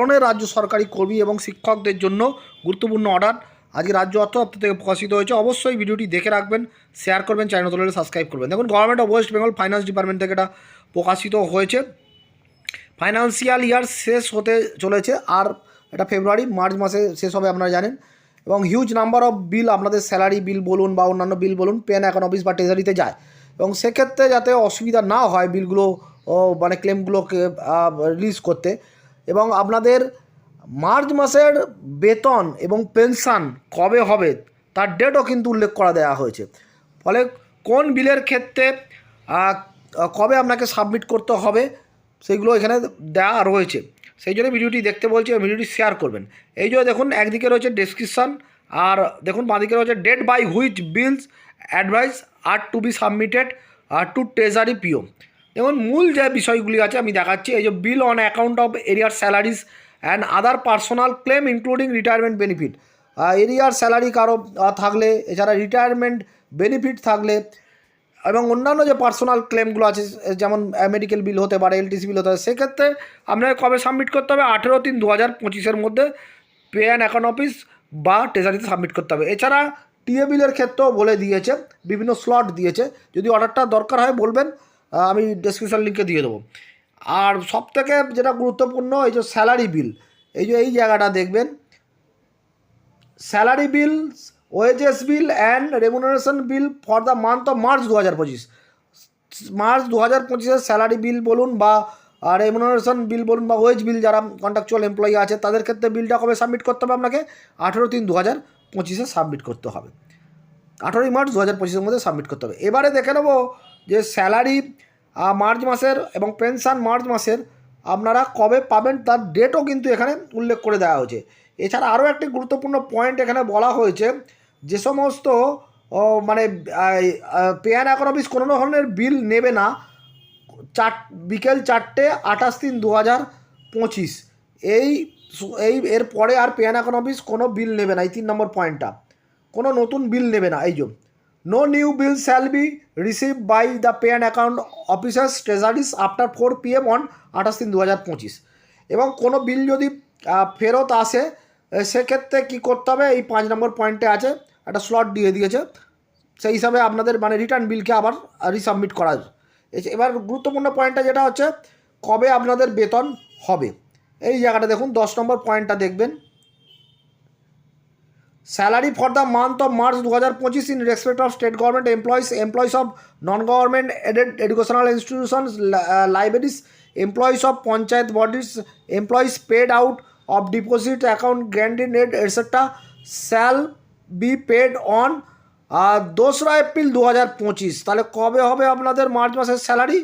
ধরনের রাজ্য সরকারি কর্মী এবং শিক্ষকদের জন্য গুরুত্বপূর্ণ অর্ডার। আজকে রাজ্য অর্থ দপ্তর থেকে প্রকাশিত হয়েছে। অবশ্যই ভিডিওটি দেখে রাখবেন শেয়ার করবেন চ্যানেল তোলে সাবস্ক্রাইব করবেন। দেখুন government of West Bengal finance department থেকে এটা প্রকাশিত হয়েছে। ফাইন্যান্সিয়াল ইয়ার শেষ হতে চলেছে আর এটা ফেব্রুয়ারি মার্চ মাসে শেষ হবে আপনারা জানেন। এবং হিউজ নাম্বার অফ বিল আপনাদের স্যালারি বিল বলুন বা অন্যান্য বিল বলুন পেন অ্যাকাউন্ট অফিস বা ট্রেজারিতে যায়। এবং সেক্ষেত্রে যাতে অসুবিধা না হয় বিলগুলো মানে ক্লেমগুলোকে রিলিজ করতে এবং আপনাদের মার্চ মাসের বেতন এবং পেনশন কবে হবে তার ডেটও কিন্তু উল্লেখ করা দেওয়া হয়েছে। ফলে কোন বিলের ক্ষেত্রে কবে আপনাকে সাবমিট করতে হবে সেইগুলো এখানে দেওয়া রয়েছে। সেই জন্য ভিডিওটি দেখতে বলছি ভিডিওটি শেয়ার করবেন। এই জন্য দেখুন, একদিকে রয়েছে ডেসক্রিপশন আর দেখুন, বাঁদিকে রয়েছে date by which bills advice are to be submitted are to treasury PO দেখুন মূল যে বিষয়গুলি আছে আমি দেখাচ্ছি, এই যে bill on account of arrear salaries and other personal claim including retirement benefit arrear salary কারও থাকলে, এছাড়া রিটায়ারমেন্ট বেনিফিট থাকলে এবং অন্যান্য যে পার্সোনাল ক্লেমগুলো আছে যেমন মেডিকেল বিল হতে পারে এলটিসি বিল হতে পারে, সেক্ষেত্রে আপনাকে কবে সাবমিট করতে হবে? আঠেরো তিন দু হাজার পঁচিশের মধ্যে পে অ্যান্ড অ্যাকাউন্ট অফিস বা ট্রেজারিতে সাবমিট করতে হবে। এছাড়া টিএ বিলের ক্ষেত্রেও বলে দিয়েছে, বিভিন্ন স্লট দিয়েছে। যদি অর্ডারটা দরকার হয় বলবেন আমি ডেসক্রিপশন লিঙ্কে দিয়ে দেবো। আর সবথেকে যেটা গুরুত্বপূর্ণ, এই যে স্যালারি বিল এই যে, এই জায়গাটা দেখবেন। Salary bill wages bill and remuneration bill for the month of March দু হাজার পঁচিশ। মার্চ দু হাজার পঁচিশের স্যালারি বিল বলুন বা রেমুনারেশন বিল বলুন বা ওয়েজ বিল যারা কন্ট্রাকচুয়াল এমপ্লয়ি আছে, তাদের ক্ষেত্রে বিলটা কবে সাবমিট করতে হবে আপনাকে? আঠেরো তিন দু হাজার পঁচিশে সাবমিট করতে হবে। আঠেরোই মার্চ দু হাজার পঁচিশের মধ্যে সাবমিট করতে হবে। এবারে দেখে নেব যে স্যালারি মার্চ মাসের এবং পেনশন মার্চ মাসের আপনারা কবে পাবেন তার ডেটও কিন্তু এখানে উল্লেখ করে দেওয়া হয়েছে। এছাড়া আরও একটি গুরুত্বপূর্ণ পয়েন্ট এখানে বলা হয়েছে, যে সমস্ত মানে পে অ্যান্ড অ্যাকাউন্ট অফিস কোনো ধরনের বিল নেবে না চার, বিকেল চারটে আঠাশ তিন দু হাজার পঁচিশ। এই এই, এরপরে আর পে অ্যান্ড অ্যাকাউন্ট অফিস কোনো বিল নেবে না, এই তিন নম্বর পয়েন্টটা কোনো নতুন বিল নেবে না, এই যে। No new bill shall be receive by the pay and account officers treasuries after four P M on আঠাশ তিন দু হাজার পঁচিশ। এবং কোনো বিল যদি ফেরত আসে সেক্ষেত্রে কী করতে হবে? এই পাঁচ নম্বর পয়েন্টে আছে, একটা স্লট দিয়ে দিয়েছে। সেই হিসাবে আপনাদের মানে রিটার্ন বিলকে আবার রিসাবমিট করা এবার গুরুত্বপূর্ণ পয়েন্টটা যেটা হচ্ছে, কবে আপনাদের বেতন হবে? এই জায়গাটা দেখুন, দশ নম্বর পয়েন্টটা দেখবেন। Salary for the month of March দু হাজার পঁচিশ in respect of state government employees employees of non government aided educational institutions libraries employees of panchayat bodies employees paid out of deposit account grant in aid etcetera shall be paid on দোসরা April দু হাজার পঁচিশ। তাহলে কবে হবে আপনাদের March মাসের salary?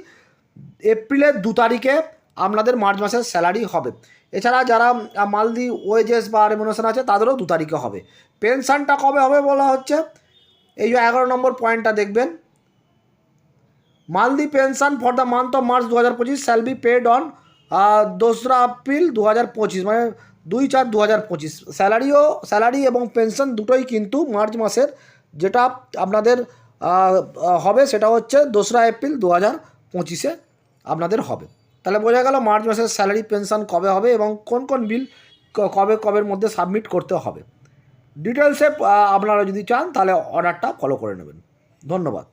এপ্রিলের দু তারিখে। আপনাদের মার্চ মাসের স্যালারি হবে। এছাড়া যারা মালদি ওয়েজেস বা রেমুনেশন আছে, তাদেরও দু তারিখে হবে। পেনশনটা কবে হবে বলা হচ্ছে? এই যে এগারো নম্বর পয়েন্টটা দেখবেন। মালদি pension for the month of March দু হাজার পঁচিশ শ্যাল বি পেড অন দোসরা এপ্রিল দু হাজার পঁচিশ মানে দুই চার দু হাজার পঁচিশ। স্যালারিও, স্যালারি এবং পেনশন দুটোই কিন্তু মার্চ মাসের যেটা আপনাদের হবে, সেটা হচ্ছে দোসরা এপ্রিল দু হাজার পঁচিশে আপনাদের হবে। তাহলে বোঝা গেল মার্চ মাসের স্যালারি পেনশন কবে হবে এবং কোন কোন বিল কবে কবের মধ্যে সাবমিট করতে হবে। ডিটেলসে আপনারা যদি চান তাহলে অর্ডারটা ফলো করে নেবেন। ধন্যবাদ।